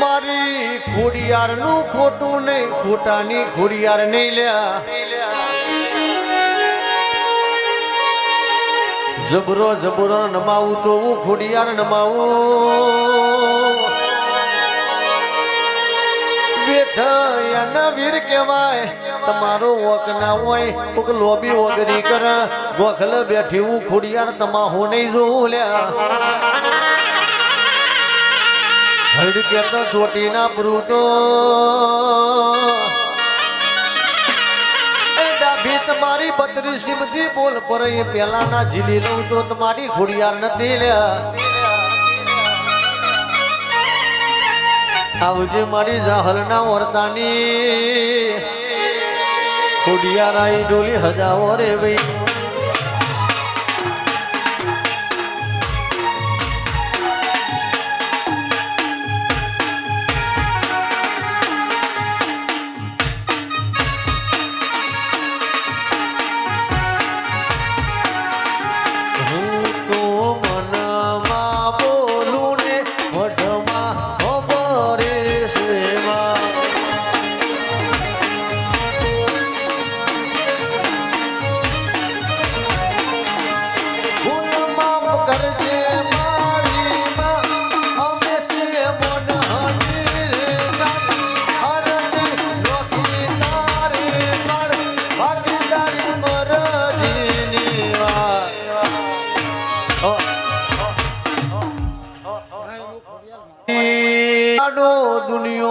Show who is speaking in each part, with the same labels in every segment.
Speaker 1: મારી ખોડિયારનું ખોટું નહીં ખોટાની ખોડિયાર નહીં લ્યા. જબરો જબરો નમાવું તો હું ખોડિયાર નમાવું. વીર કહેવાય. તમારો વોક હોય, કોક લોબી વગરી કર. ગોખલ બેઠી હું ખોડિયાર તમાહો નહીં જોઉં લ્યા હડ કેતો ચોટી ના પ્રુતો તમારી બત્રીસી બધી બોલ પર, એ પેલા ના ઝીલી લઉં તો તમારી ખોડિયાર નથી લ્યા. આવજે મારી જાહલના વર્તાની ખોડિયાર આઈ ડોલી હજાવો રે ભાઈ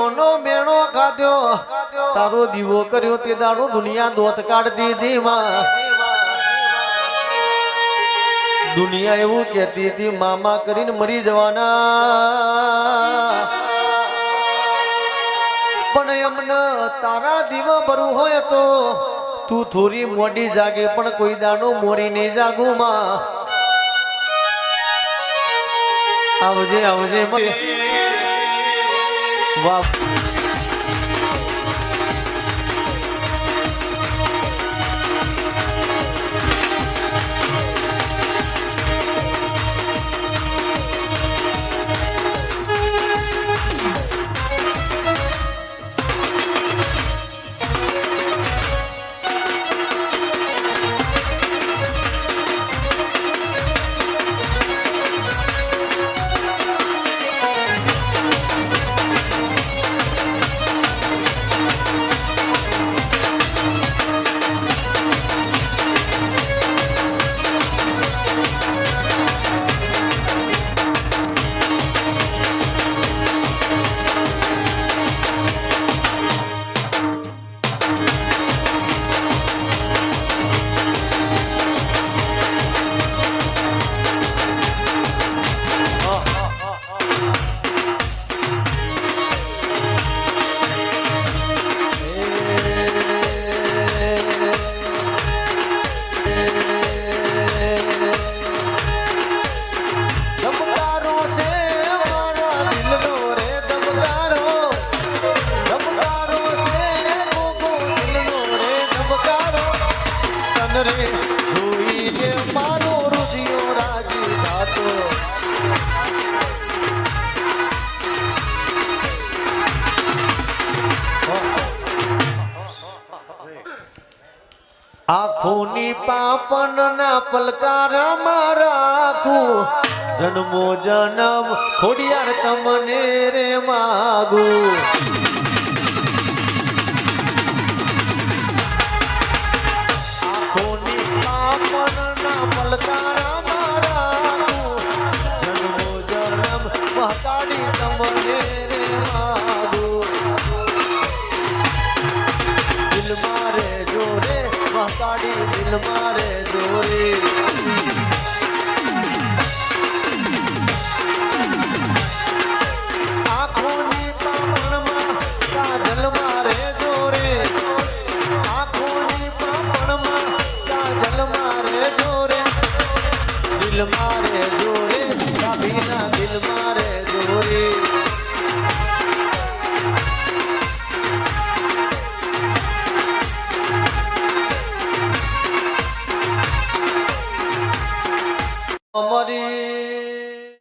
Speaker 1: દુનિયાનો મેણો ખાધ્યો તારો દીવો કર્યો તે દાડો દુનિયા દોત કાઢતી માં. દુનિયા એવું કહેતી હતી, મામા કરીને મરી જવાના. પણ એમને તારા દીવા ભરવું હોય તો તું થોડી મોડી જાગે, પણ કોઈ દાડો મોરી નહીં જાગું માં. આવજે આવજે મ- રાજી આખોની પાપન ના પલકારામાં રાખું. જન્મો જન્મ ખોડિયાર તમને રે માગું. આખોની પાપન ના પલકારામાં મહકાડી દિલ મારે જોરે આંખોની